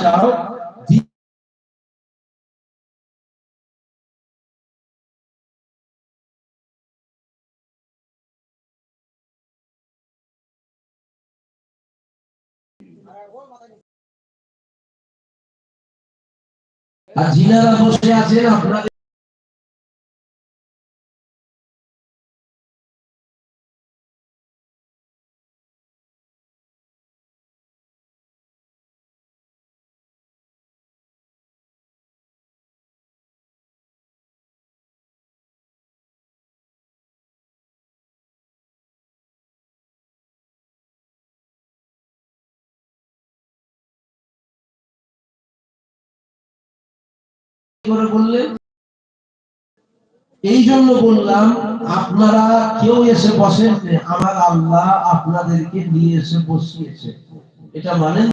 যাও আর জিনারা বসে আছেন আপনাদের করে বললেন এই জন্য বললাম, আপনারা কেউ এসে বসেন আমার আল্লাহ আপনাদেরকে নিয়ে এসে বসিয়েছে। এটা মানেন?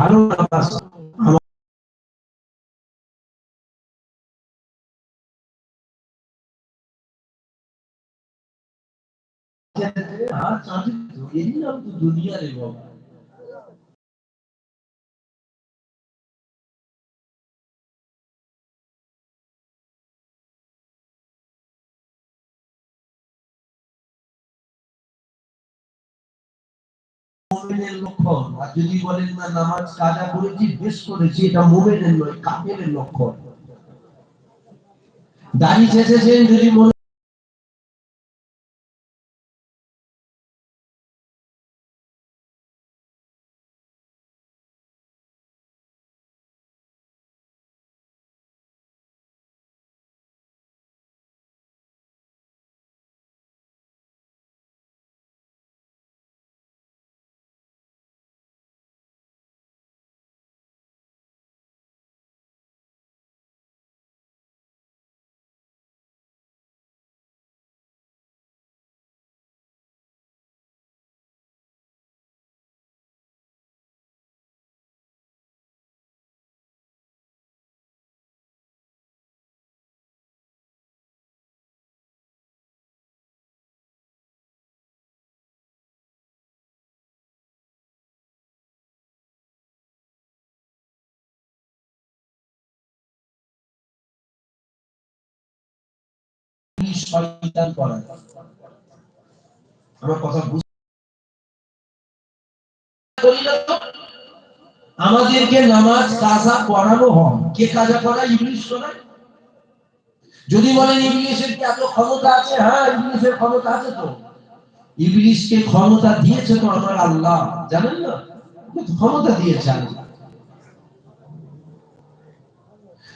ভালো লক্ষণ, আর যদি বলেন না নামাজ কাজা করেছি, বেশ করেছি, এটা মোমেনের নয়, কাফেরের লক্ষণ। দাড়ি ছেঁচেছেন যদি মনে আমাদেরকে নামাজ কাজা করানো হয়। কে কাজা করা ইংলিশ করায় যদি বলেন ইংলিশের কি এত ক্ষমতা আছে? হ্যাঁ ইংলিশের ক্ষমতা আছে তো। ইংলিশকে ক্ষমতা দিয়েছে তো আমার আল্লাহ। জানেন না? ক্ষমতা দিয়েছে আল্লাহ।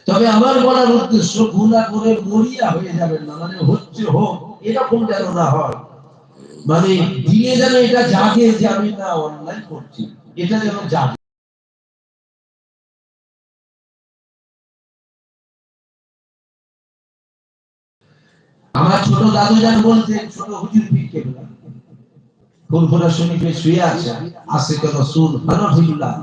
তবে আমার বলার উদ্দেশ্য গুণা করে মরিয়া হয়ে যাবেন না মানে হচ্ছে হোক, এরকম যেন না হয়। মানে দিয়ে যেন এটা জাগে যে আমি না অনলাইন করছি, এটা যেন জাগে। আমার ছোট দাদু যান বলতেন, ছোট হুজুর কেবলা ফুলফুরা শরীফে শুয়ে আছে আসে কেন সুর হানফিল্লাহ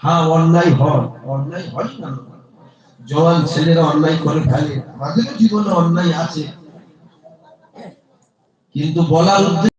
হ্যাঁ অন্যায় হয় অন্যায় হয় না। জওয়ান ছেলেরা অন্যায় করে ফেলে। আমাদেরও জীবনে অন্যায় আছে। কিন্তু বলার উদ্দেশ্য